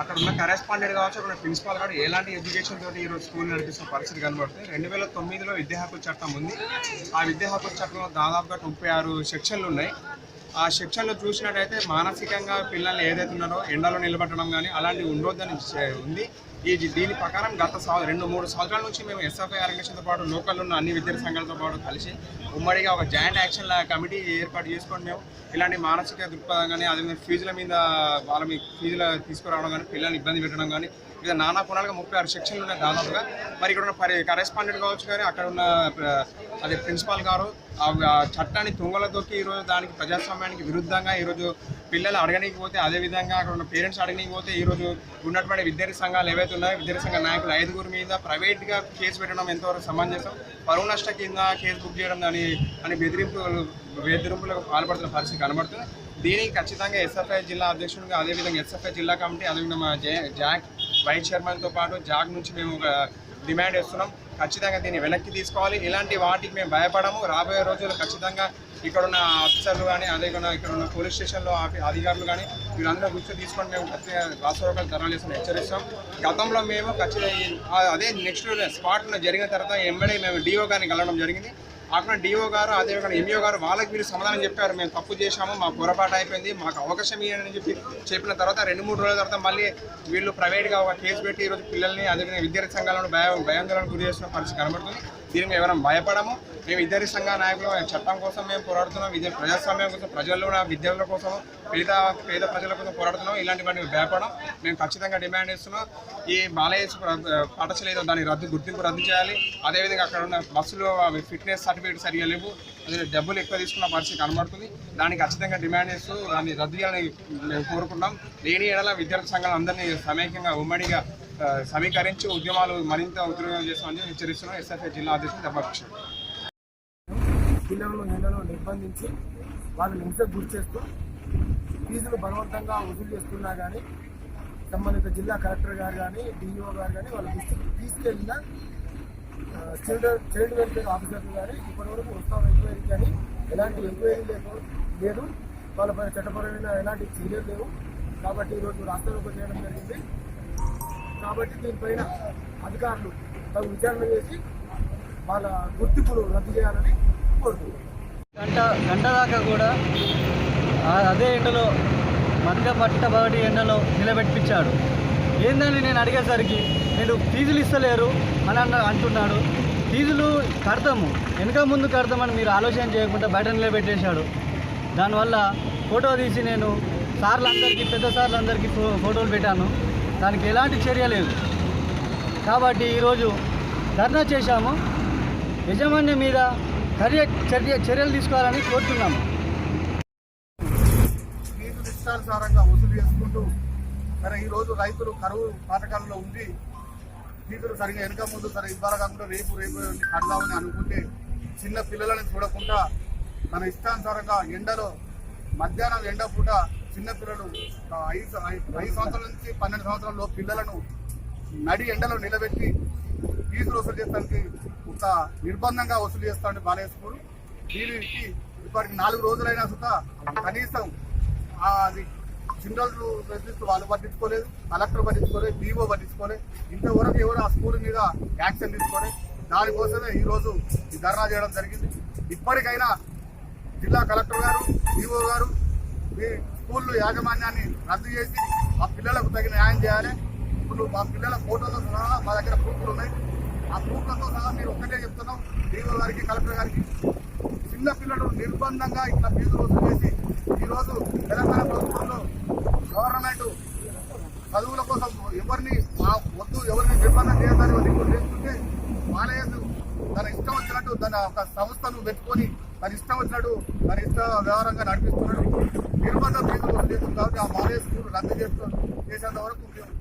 అక్కడ ఉన్న కరెస్పాండెంట్ కావచ్చు అక్కడ ప్రిన్సిపాల్ గారు ఎలాంటి ఎడ్యుకేషన్ తోటి ఈరోజు స్కూల్ నడిపిస్తున్న పరిస్థితి కనబడుతుంది. రెండు వేల తొమ్మిదిలో విద్యా హక్కు చట్టం ఉంది. ఆ విద్యా హక్కు చట్టంలో దాదాపుగా ముప్పై ఆరు సెక్షన్లు ఉన్నాయి. ఆ సెక్షన్లో చూసినట్టయితే మానసికంగా పిల్లల్ని ఏదైతే ఉన్నారో ఎండలో నిలబెట్టడం కానీ అలాంటివి ఉండొద్దని ఉంది. ఈ దీని ప్రకారం గత రెండు మూడు సంవత్సరాల నుంచి మేము ఎస్ఎఫ్ఐ ఆర్గనైజేషన్తో పాటు లోకల్ ఉన్న అన్ని విద్యా సంఘాలతో పాటు కలిసి ఉమ్మడిగా ఒక జాయింట్ యాక్షన్ కమిటీ ఏర్పాటు చేసుకొని మేము ఇలాంటి మానసిక దృక్పథం కానీ అదేవిధంగా ఫీజుల మీద వాళ్ళ మీ ఫీజుల తీసుకురావడం కానీ పిల్లల్ని ఇబ్బంది పెట్టడం కానీ ఇక నానా కొనాలుగా ముప్పై ఆరు సెక్షన్లు ఉన్నాయి దాదాపుగా. మరి ఇక్కడ ఉన్న పరి కరెస్పాండెంట్ కావచ్చు కానీ అక్కడ ఉన్న అదే ప్రిన్సిపాల్ గారు ఆ చట్టాన్ని తుంగలో ఈరోజు దానికి ప్రజాస్వామ్యానికి విరుద్ధంగా ఈరోజు పిల్లలు అడగడానికి పోతే అదే విధంగా అక్కడ ఉన్న పేరెంట్స్ అడగడానికి పోతే ఈరోజు ఉన్నటువంటి విద్యార్థి సంఘాలు ఏవైతే ఉన్నాయో విద్యార్థి సంఘ నాయకులు ఐదుగురు మీద ప్రైవేట్గా కేసు పెట్టడం ఎంతవరకు సమంజసం? పరువు నష్ట కింద కేసు బుక్ చేయడం అని అని బెదిరింపులు బెదిరింపులకు పాల్పడుతున్న పరిస్థితి కనబడుతుంది. దీనికి ఖచ్చితంగా ఎస్ఎఫ్ఐ జిల్లా అధ్యక్షుడిగా అదేవిధంగా ఎస్ఎఫ్ఐ జిల్లా కమిటీ అదేవిధంగా మా జాక్ వైస్ చైర్మన్తో పాటు జాగ్ నుంచి మేము ఒక డిమాండ్ చేస్తున్నాం ఖచ్చితంగా దీన్ని వెనక్కి తీసుకోవాలి. ఇలాంటి వాటికి మేము భయపడము. రాబోయే రోజుల్లో ఖచ్చితంగా ఇక్కడ ఉన్న ఆఫీసర్లు కానీ అదేవిధంగా ఇక్కడ ఉన్న పోలీస్ స్టేషన్లో అధికారులు కానీ వీళ్ళందరూ గుర్తు తీసుకొని మేము ఖచ్చితంగా రాష్ట్ర ధర్నాలు హెచ్చరిస్తాం. గతంలో మేము ఖచ్చితంగా అదే నెక్స్ట్ స్పాట్ జరిగిన తర్వాత ఎమ్మెల్యే మేము డిఓ గారిని కలవడం జరిగింది. అక్కడ డిఓ గారు అదేవిధంగా ఎంఈఓ గారు వాళ్ళకి వీళ్ళు సమాధానం చెప్పారు. మేము తప్పు చేశాము మా పొరపాటు అయిపోయింది మాకు అవకాశం ఇవ్వని చెప్పి చెప్పిన తర్వాత రెండు మూడు రోజుల తర్వాత మళ్ళీ వీళ్ళు ప్రైవేట్గా ఒక కేసు పెట్టి ఈరోజు పిల్లల్ని అదేవిధంగా విద్యార్థి సంఘాలను భయ భయాందోళనకు గురి చేస్తున్న పరిస్థితి కనబడుతుంది. దీనికి మేము ఎవరైనా భయపడము. మేము విద్యార్థి సంఘ నాయకులు చట్టం కోసం మేము పోరాడుతున్నాం విద్య ప్రజాస్వామ్యం కోసం ప్రజల్లో విద్యార్థుల కోసం పేద పేద ప్రజల కోసం పోరాడుతున్నాం. ఇలాంటి వాటిని భయపడం మేము ఖచ్చితంగా డిమాండ్ చేస్తున్నాం. ఈ బాలయ్య పాఠశాల ఏదో రద్దు గుర్తింపు రద్దు చేయాలి. అదేవిధంగా అక్కడ ఉన్న బస్సులో ఫిట్నెస్ సర్టిఫికేట్ సరిగా లేవు. అదే డబ్బులు ఎక్కువ తీసుకున్న పరిస్థితి కనబడుతుంది. దానికి ఖచ్చితంగా డిమాండ్ చేస్తూ దాన్ని రద్దు చేయాలని మేము కోరుకుంటాం లేని ఏడల విద్యార్థి సంఘాలు అందరినీ సమైక్యంగా ఉమ్మడిగా సమీకరించి ఉద్యమాలు మరింత ఉద్యోగం చేస్తామని హెచ్చరిస్తున్నాం. ఎస్ఎఫ్ఐ జిల్లా అధ్యక్షుడు దెబ్బకిషన్ పిల్లలను నెలలో నిర్బంధించి వాళ్ళని హింసకు గురి చేస్తూ ఫీజులు బలవంతంగా వసూలు చేస్తున్నా కానీ సంబంధిత జిల్లా కలెక్టర్ గారు కానీ డిఈఓ గారు కానీ వాళ్ళ దృష్టికి తీసుకెళ్ళిన చిల్డ్రన్ చైల్డ్ వెల్ఫేర్ ఆఫీసర్లు కానీ ఇప్పటివరకు వస్తాం ఎంక్వైరీ కానీ ఎలాంటి ఎంక్వైరీ లేదు లేదు. వాళ్ళపైన చట్టపరమైన ఎలాంటి చర్యలు లేవు. కాబట్టి ఈరోజు రాష్ట్రంలో చేయడం జరిగింది. కాబట్టి దీనిపైన అధికారులు తగు విచారణ చేసి వాళ్ళ గుర్తింపులు రద్దు చేయాలని కోరుతున్నాను గంట గంట దాకా కూడా అదే ఎండలో మంట పట్టబడి ఎండలో నిలబెట్టించాడు. ఏందని నేను అడిగేసరికి? నేను ఫీజులు ఇస్తలేరు అని అన్న అంటున్నాడు. ఫీజులు కడతాము. వెనక ముందు కడతామని మీరు ఆలోచన చేయకుండా బయట నిలబెట్టేశాడు. దానివల్ల ఫోటో తీసి నేను సార్లందరికీ పెద్ద సార్లందరికీ ఫో ఫోటోలు పెట్టాను. దానికి ఎలాంటి చర్య లేదు. కాబట్టి ఈరోజు ధర్నా చేశాము. యజమాన్యం మీద చర్య చర్య చర్యలు తీసుకోవాలని కోరుతున్నాము. సారంగా వసూలు చేసుకుంటూ సరే ఈ రోజు రైతులు కరువు పాతకాలంలో ఉండి ఫీజులు సరిగా వెనక ముందు సరే ఇవ్వాలి కాకుండా రేపు రేపు కడదామని అనుకుంటే చిన్న పిల్లలని చూడకుండా తన ఇష్టానుసారంగా ఎండలో మధ్యాహ్నం ఎండ పూట చిన్నపిల్లలు ఐదు ఐదు సంవత్సరాల నుంచి పన్నెండు సంవత్సరాల్లో పిల్లలను నడి ఎండలో నిలబెట్టి ఫీజులు వసూలు చేస్తానికి ఒక నిర్బంధంగా వసూలు చేస్తాడు బాలయ్య స్కూల్. దీనికి ఇప్పటికి నాలుగు రోజులైనా సుత కనీసం అది జనరల్ రెజిస్టర్ వాళ్ళు పట్టించుకోలేదు కలెక్టర్ పట్టించుకోలేదు బీఓ పట్టించుకోలేదు. ఇంతవరకు ఎవరు ఆ స్కూల్ మీద యాక్షన్ తీసుకోలేదు. దానికోసమే ఈరోజు ఈ ధర్నా చేయడం జరిగింది. ఇప్పటికైనా జిల్లా కలెక్టర్ గారు డీఓ గారు మీ స్కూల్ యాజమాన్యాన్ని రద్దు చేసి ఆ పిల్లలకు తగిన న్యాయం చేయాలి. ఇప్పుడు మా పిల్లల ఫోటోలతో సహా మా దగ్గర ప్రూఫ్లు ఉన్నాయి. ఆ ప్రూఫ్లతో సహా మీరు ఒక్కటే చెప్తున్నాం. డీఓ గారికి కలెక్టర్ గారికి చిన్న పిల్లలు నిర్బంధంగా ఇట్లా ఫీజులు వసూలు చేసి ఈరోజు తెలంగాణ ప్రభుత్వంలో గవర్నమెంట్ చదువుల కోసం ఎవరిని మా వద్దు ఎవరిని నిర్బంధం చేయాలని రిపోర్ట్ చేస్తుంటే తన ఇష్టం వచ్చినట్టు తన ఒక సంస్థను పెట్టుకొని తన ఇష్టం వచ్చినట్టు తన ఇష్ట వ్యవహారంగా నడిపిస్తున్నాడు. నిర్బంధం చేస్తుంది కాబట్టి ఆ మాలయ స్కూల్ రద్దు చేస్తూ చేసేంత వరకు మేము